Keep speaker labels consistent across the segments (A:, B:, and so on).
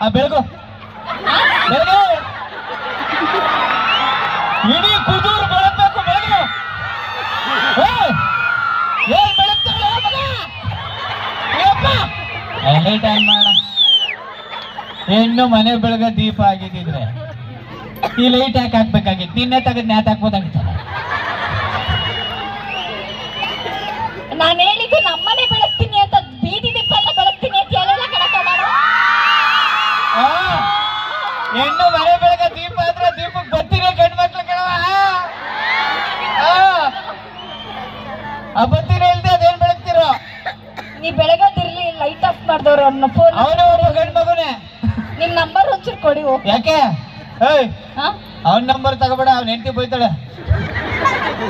A: ಆ ಬೆಳಗು. ಬೆಳಗು. ಇಡೀ ಕುದೂರು ಬೆಳಗ್ಬೇಕು ಬೆಳಗು. ಏಯ್! ಏನ್ ಬೆಳಗ್ತಾಳೆ ಮಗ? ಮಾಡ ಹೆಣ್ಣು ಮನೆ ಬೆಳಗ ದೀಪ ಆಗಿದ್ದಿದ್ರೆ ಈ ಲೈಟ್ ಯಾಕೆ ಹಾಕ್ಬೇಕಾಗಿತ್ತು? ನಿನ್ನೆ ತೆಗೆದು ನ್ಯಾತ್ ಹಾಕ್ಬೋದಾಗಿತ್ತಲ್ಲ
B: ನಾನು ಹೇಳಿದ್ದು ನಮ್ಮನೆ
A: ಹೆಣ್ಣು ಮನೆ ಬೆಳಗ ದೀಪ ಆದ್ರೆ ದೀಪಕ್ ಬತ್ತಿನೇ ಗಂಡು ಮಕ್ಳು ಕಣವ ಆ, ಆ ಬತ್ತಿನ ಇಲ್ದೆ ಅದೇನ್ ಬೆಳಗ್ತಿರೋ?
B: ನೀ ಬೆಳಗದಿರ್ಲಿ ಲೈಟ್ ಆಫ್ ಮಾಡ್ದವ್ರು ಅವ್ರನ್ನ ಫೋನ್
A: ಅವನು ಒಬ್ಬ ಗಂಡು ಮಗುನೇ.
B: ನಿಮ್ ನಂಬರ್ ಒಂಚೂರು ಕೊಡಿ.
A: ಯಾಕೆ? ಏಯ್
B: ಹಾ?
A: ಅವನ ನಂಬರ್ ತಗೋಬೇಡ ಅವ್ನ ಹೆಂಡತಿ ಬೈತಾಳೆ.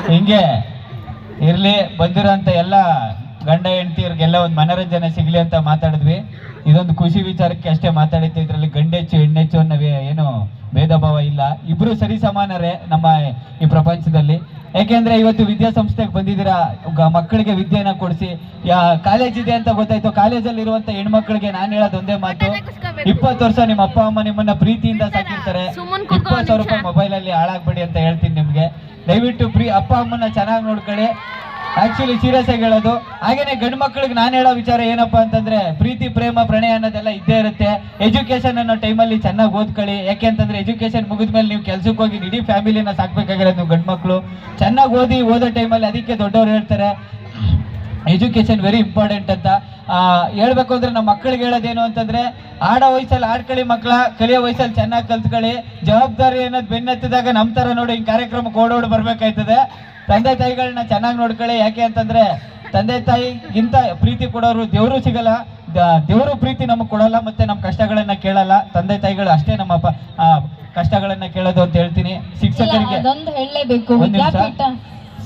A: ಹಿಂಗೆ ಇರ್ಲಿ ಅಂತ ಎಲ್ಲ ಗಂಡ ಹೆಂಡತಿಯರಿಗೆಲ್ಲ ಒಂದು ಮನೋರಂಜನೆ ಸಿಗ್ಲಿ ಅಂತ ಮಾತಾಡಿದ್ವಿ. ಇದೊಂದು ಖುಷಿ ವಿಚಾರಕ್ಕೆ ಅಷ್ಟೇ ಮಾತಾಡಿತ್ತು ಇದರಲ್ಲಿ ಗಂಡೆಚ್ಚು ಹೆಣ್ಣೆಚ್ಚು ಅನ್ನೋ ಏನು ಭೇದ ಭಾವ ಇಲ್ಲ. ಇಬ್ರು ಸರಿ ಸಮಾನರೇ ನಮ್ಮ ಈ ಪ್ರಪಂಚದಲ್ಲಿ. ಯಾಕೆಂದ್ರೆ ಇವತ್ತು ವಿದ್ಯಾಸಂಸ್ಥೆಗೆ ಬಂದಿದ್ದೀರಾ ಮಕ್ಕಳಿಗೆ ವಿದ್ಯೆನ ಕೊಡಿಸಿ. ಯಾ ಕಾಲೇಜ್ ಇದೆ ಅಂತ ಗೊತ್ತಾಯ್ತು. ಕಾಲೇಜಲ್ಲಿ ಇರುವಂತ ಹೆಣ್ಮಕ್ಳಿಗೆ ನಾನು ಹೇಳೋದು ಒಂದೇ ಮಾತು. ಇಪ್ಪತ್ತು ವರ್ಷ ನಿಮ್ಮ ಅಪ್ಪ ಅಮ್ಮ ನಿಮ್ಮನ್ನ ಪ್ರೀತಿಯಿಂದ ಸಾಕಿರ್ತಾರೆ. ಇಪ್ಪತ್ತು ಸಾವಿರ ರೂಪಾಯಿ ಮೊಬೈಲ್ ಅಲ್ಲಿ ಹಾಳಾಗ್ಬೇಡಿ ಅಂತ ಹೇಳ್ತೀನಿ ನಿಮ್ಗೆ. ದಯವಿಟ್ಟು ಪ್ರೀ ಅಪ್ಪ ಅಮ್ಮನ ಚೆನ್ನಾಗಿ ನೋಡ್ಕೊಳ್ಳಿ. ಆಕ್ಚುಲಿ ಸೀರಿಯಸ್ ಆಗಿ ಹೇಳೋದು. ಹಾಗೇನೆ ಗಂಡು ಮಕ್ಕಳಿಗೆ ನಾನು ಹೇಳೋ ವಿಚಾರ ಏನಪ್ಪ ಅಂತಂದ್ರೆ, ಪ್ರೀತಿ, ಪ್ರೇಮ, ಪ್ರಣಯ ಅನ್ನೋದೆಲ್ಲ ಇದ್ದೇ ಇರುತ್ತೆ. ಎಜುಕೇಶನ್ ಅನ್ನೋ ಟೈಮಲ್ಲಿ ಚೆನ್ನಾಗಿ ಓದ್ಕೊಳ್ಳಿ. ಯಾಕೆ ಅಂತಂದ್ರೆ ಎಜುಕೇಶನ್ ಮುಗಿದ್ಮೇಲೆ ನೀವು ಕೆಲ್ಸಕ್ಕೆ ಹೋಗಿ ಇಡೀ ಫ್ಯಾಮಿಲಿನ ಸಾಕ್ಬೇಕಾಗಿರೋದು ನೀವು ಗಂಡು ಮಕ್ಕಳು ಚೆನ್ನಾಗಿ ಓದಿ, ಓದೋ ಟೈಮಲ್ಲಿ ಅದಕ್ಕೆ ದೊಡ್ಡವ್ರು ಹೇಳ್ತಾರೆ. ಎಜುಕೇಶನ್ ವೆರಿ ಇಂಪಾರ್ಟೆಂಟ್ ಅಂತ. ಹೇಳ್ಬೇಕು ಅಂದ್ರೆ ನಮ್ಮ ಮಕ್ಕಳಿಗೆ ಹೇಳೋದೇನು ಅಂತಂದ್ರೆ, ಆಡೋ ವಯಸ್ಸಲ್ಲಿ ಆಡ್ಕೊಳ್ಳಿ ಮಕ್ಕಳ ಕಲಿಯೋ ವಯಸ್ಸಲ್ಲಿ ಚೆನ್ನಾಗಿ ಕಲ್ತ್ಕೊಳ್ಳಿ. ಜವಾಬ್ದಾರಿ ಅನ್ನೋದು ಬೆನ್ನತ್ತಿದಾಗ ನಮ್ಮ ಥರ ನೋಡಿ ಹಿಂಗೆ ಕಾರ್ಯಕ್ರಮಕ್ಕೆ ಓಡೋಡ್ ಬರ್ಬೇಕಾಯ್ತದೆ. ತಂದೆ ತಾಯಿಗಳನ್ನ ಚೆನ್ನಾಗಿ ನೋಡ್ಕೊಳ್ಳಿ. ಯಾಕೆ ಅಂತಂದ್ರೆ ತಂದೆ ತಾಯಿಗಿಂತ ಪ್ರೀತಿ ಕೊಡೋರು ದೇವರು ಸಿಗಲ್ಲ. ದೇವರು ಪ್ರೀತಿ ನಮಗೆ ಕೊಡಲ್ಲ ಮತ್ತೆ ನಮ್ಮ ಕಷ್ಟಗಳನ್ನ ಕೇಳಲ್ಲ. ತಂದೆ ತಾಯಿಗಳು ಅಷ್ಟೇ ನಮ್ಮ ಕಷ್ಟಗಳನ್ನ ಕೇಳೋದು ಅಂತ ಹೇಳ್ತೀನಿ. ಶಿಕ್ಷಕರಿಗೆ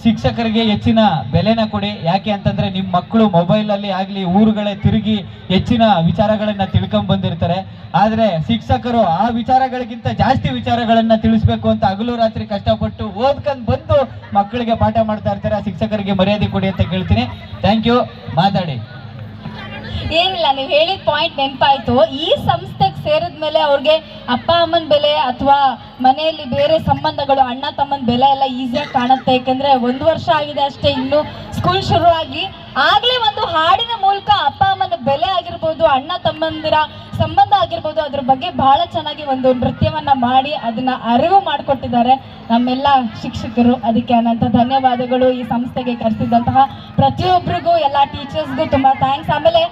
A: ಶಿಕ್ಷಕರಿಗೆ ಹೆಚ್ಚಿನ ಬೆಲೆನ ಕೊಡಿ. ಯಾಕೆ ಅಂತಂದ್ರೆ ನಿಮ್ಮ ಮಕ್ಕಳು ಮೊಬೈಲ್ ಅಲ್ಲಿ ಆಗ್ಲಿ ಊರುಗಳೇ ತಿರುಗಿ ಹೆಚ್ಚಿನ ವಿಚಾರಗಳನ್ನ ತಿಳ್ಕೊಂಬಂದಿರ್ತಾರೆ ಬಂದಿರ್ತಾರೆ. ಆದ್ರೆ ಶಿಕ್ಷಕರು ಆ ವಿಚಾರಗಳಿಗಿಂತ ಜಾಸ್ತಿ ವಿಚಾರಗಳನ್ನ ತಿಳಿಸ್ಬೇಕು ಅಂತ ಹಗಲು ರಾತ್ರಿ ಕಷ್ಟಪಟ್ಟು ಓದ್ಕೊಂಡ್ ಬಂದು ಮಕ್ಕಳಿಗೆ ಪಾಠ ಮಾಡ್ತಾ ಇರ್ತಾರೆ. ಶಿಕ್ಷಕರಿಗೆ ಮರ್ಯಾದೆ ಕೊಡಿ ಅಂತ ಕೇಳ್ತೀನಿ. ಥ್ಯಾಂಕ್ ಯು ಮಾತಾಡಿ.
B: ಏನಿಲ್ಲ, ನೀವು ಹೇಳಿದ ಪಾಯಿಂಟ್ ನೆನಪಾಯ್ತು. ಈ ಸಂಸ್ಥೆಗೆ ಸೇರಿದ್ಮೇಲೆ ಅವ್ರಿಗೆ ಅಪ್ಪ ಅಮ್ಮನ ಬೆಲೆ ಅಥವಾ ಮನೆಯಲ್ಲಿ ಬೇರೆ ಸಂಬಂಧಗಳು, ಅಣ್ಣ ತಮ್ಮನ ಬೆಲೆ ಎಲ್ಲ ಈಸಿಯಾಗಿ ಕಾಣುತ್ತೆ. ಯಾಕಂದ್ರೆ ಒಂದು ವರ್ಷ ಆಗಿದೆ ಅಷ್ಟೇ, ಇನ್ನು ಸ್ಕೂಲ್ ಶುರುವಾಗಿ ಆಗಲೇ ಒಂದು ಹಾಡಿನ ಮೂಲಕ ಅಪ್ಪ ಅಮ್ಮನ ಬೆಲೆ ಆಗಿರ್ಬೋದು, ಅಣ್ಣ ತಮ್ಮಂದಿರ ಸಂಬಂಧ ಆಗಿರ್ಬೋದು, ಅದ್ರ ಬಗ್ಗೆ ಬಹಳ ಚೆನ್ನಾಗಿ ಒಂದು ನೃತ್ಯವನ್ನ ಮಾಡಿ ಅದನ್ನ ಅರಿವು ಮಾಡಿಕೊಟ್ಟಿದ್ದಾರೆ ನಮ್ಮೆಲ್ಲ ಶಿಕ್ಷಕರು. ಅದಕ್ಕೆ ಅನಂತ ಧನ್ಯವಾದಗಳು ಈ ಸಂಸ್ಥೆಗೆ ಕರೆಸಿದಂತಹ ಪ್ರತಿಯೊಬ್ಬರಿಗೂ, ಎಲ್ಲ ಟೀಚರ್ಸ್ಗೂ ತುಂಬಾ ಥ್ಯಾಂಕ್ಸ್ ಆಮೇಲೆ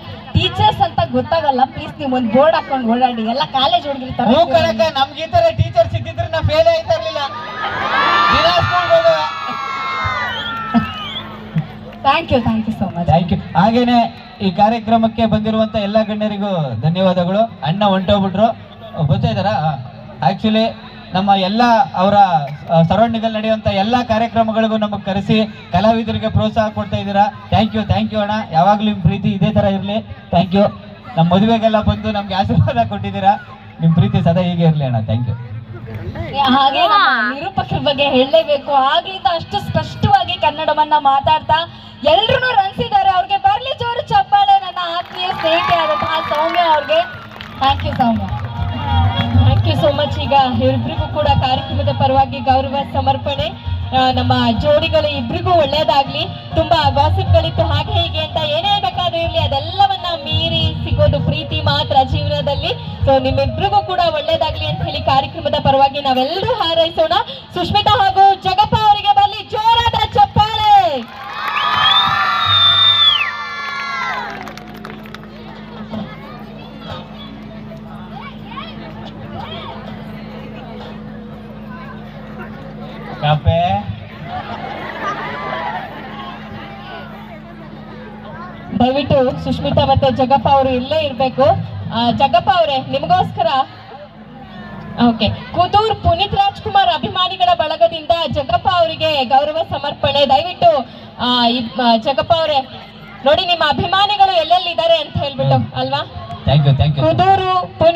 B: ಗೊತ್ತಾಗಲ್ಲ ಪ್ಲೀಸ್ ನೀವು ಒಂದು ಬೋರ್ಡ್ ಹಾಕೊಂಡು ಓಡಾಡಿ ಎಲ್ಲ ಕಾಲೇಜ್
A: ಕಣಕ್ಕ
B: ಹುಡುಗಿರ್ತಾರೆ
A: ನಮ್ಗೆ ಈ ತರ ಟೀಚರ್ ಸಿಕ್ಕಿದ್ರೆ ನಾ ಫೇಲ್ ಆಯ್ತಾ ಇರ್ಲಿಲ್ಲ. ದಿನ ಸ್ಕೂಲ್ಗೆ ಹೋಗುವ
B: thank you thank you so much
A: thank you ಹಾಗೇನೆ ಈ ಕಾರ್ಯಕ್ರಮಕ್ಕೆ ಬಂದಿರುವಂತ ಎಲ್ಲ ಗಣ್ಯರಿಗೂ ಧನ್ಯವಾದಗಳು. ಅಣ್ಣ ಹೊಂಟೋಗ್ಬಿಟ್ರು. ಗೊತ್ತಾ ಇದಾರ ಆಕ್ಚುಲಿ ನಮ್ಮ ಎಲ್ಲ ಅವರ ಸರೌಂಡಿಂಗಲ್ಲಿ ನಡೆಯುವಂತ ಎಲ್ಲ ಕಾರ್ಯಕ್ರಮಗಳಿಗೂ ನಮಗೆ ಕರೆಸಿ ಕಲಾವಿದರಿಗೆ ಪ್ರೋತ್ಸಾಹ ಕೊಡ್ತಾ ಇದ್ದೀರಾ. ಥ್ಯಾಂಕ್ ಯು ಥ್ಯಾಂಕ್ ಯು ಅಣ್ಣ. ಯಾವಾಗಲೂ ನಿಮ್ಮ ಪ್ರೀತಿ ಇದೇ ಥರ ಇರಲಿ. ಥ್ಯಾಂಕ್ ಯು ನಮ್ಮ ಮದುವೆಗೆಲ್ಲ ಬಂದು ನಮ್ಗೆ ಆಶೀರ್ವಾದ ಕೊಟ್ಟಿದ್ದೀರಾ? ನಿಮ್ಮ ಪ್ರೀತಿ ಸದಾ ಹೀಗೆ ಇರಲಿ ಅಣ್ಣ ಥ್ಯಾಂಕ್ ಯು
B: ಹಾಗೆ ನಿರೂಪಕರ ಬಗ್ಗೆ ಹೇಳಲೇಬೇಕು. ಆಗ್ಲಿಂದ ಅಷ್ಟು ಸ್ಪಷ್ಟವಾಗಿ ಕನ್ನಡವನ್ನ ಮಾತಾಡ್ತಾ ಎಲ್ರು ರನ್ಸಿದ್ದಾರೆ ಅವ್ರಿಗೆ ಬರ್ಲಿ ಜೋರು ಚಪ್ಪಾಳೆ, ನನ್ನ ಆತ್ಮೀಯ ಸ್ನೇಹಿತೆ ಆದಂತಹ ಸೌಮ್ಯ ಅವ್ರಿಗೆ. Thank you Soumya.
C: Thank you so much ಈಗ ಇಬ್ಬರಿಗೂ ಕೂಡ ಕಾರ್ಯಕ್ರಮದ ಪರವಾಗಿ ಗೌರವ, ಸಮರ್ಪಣೆ. ನಮ್ಮ ಜೋಡಿಗಳು ಇಬ್ಬರಿಗೂ ಒಳ್ಳೇದಾಗ್ಲಿ, ತುಂಬಾ ಗಾಸಿಪ್ಗಳಿತ್ತು ಹಾಗೆ ಹೀಗೆ ಅಂತ ಏನೇ ಬೇಕಾದ್ರೂ ಇರ್ಲಿ, ಅದೆಲ್ಲವನ್ನ ಮೀರಿ ಸಿಗೋದು ಪ್ರೀತಿ ಮಾತ್ರ ಜೀವನದಲ್ಲಿ. ಸೊ ನಿಮ್ಮಿಬ್ರಿಗೂ ಕೂಡ ಒಳ್ಳೇದಾಗ್ಲಿ ಅಂತ ಹೇಳಿ ಕಾರ್ಯಕ್ರಮದ ಪರವಾಗಿ ನಾವೆಲ್ಲರೂ ಹಾರೈಸೋಣ. ಸುಷ್ಮಿತಾ ಹಾಗೂ ಜಗಪ್ಪ ಅವರಿಗೆ ಬರಲಿ ಜೋರಾದ ಚಪ್ಪಾಳೆ!
A: ಕಾಪೆ?
C: ದಯವಿಟ್ಟು ಸುಷ್ಮಿತಾ ಮತ್ತೆ ಜಗಪ್ಪ ಅವರು ಇಲ್ಲೇ ಇರ್ಬೇಕು. ಜಗಪ್ಪ ಅವರೇ ನಿಮಗೋಸ್ಕರ? ಓಕೆ. ಕುದೂರ್ ಪುನೀತ್ ರಾಜ್ಕುಮಾರ್ ಅಭಿಮಾನಿಗಳ ಬಳಗದಿಂದ ಜಗಪ್ಪ ಅವರಿಗೆ ಗೌರವ ಸಮರ್ಪಣೆ. ದಯವಿಟ್ಟು ಆ, ಜಗಪ್ಪ ಅವರೇ ನೋಡಿ ನಿಮ್ಮ ಅಭಿಮಾನಿಗಳು ಎಲ್ಲೆಲ್ಲಿದ್ದಾರೆ ಅಂತ ಹೇಳ್ಬಿಟ್ಟು ಅಲ್ವಾ? ಕುದೂರು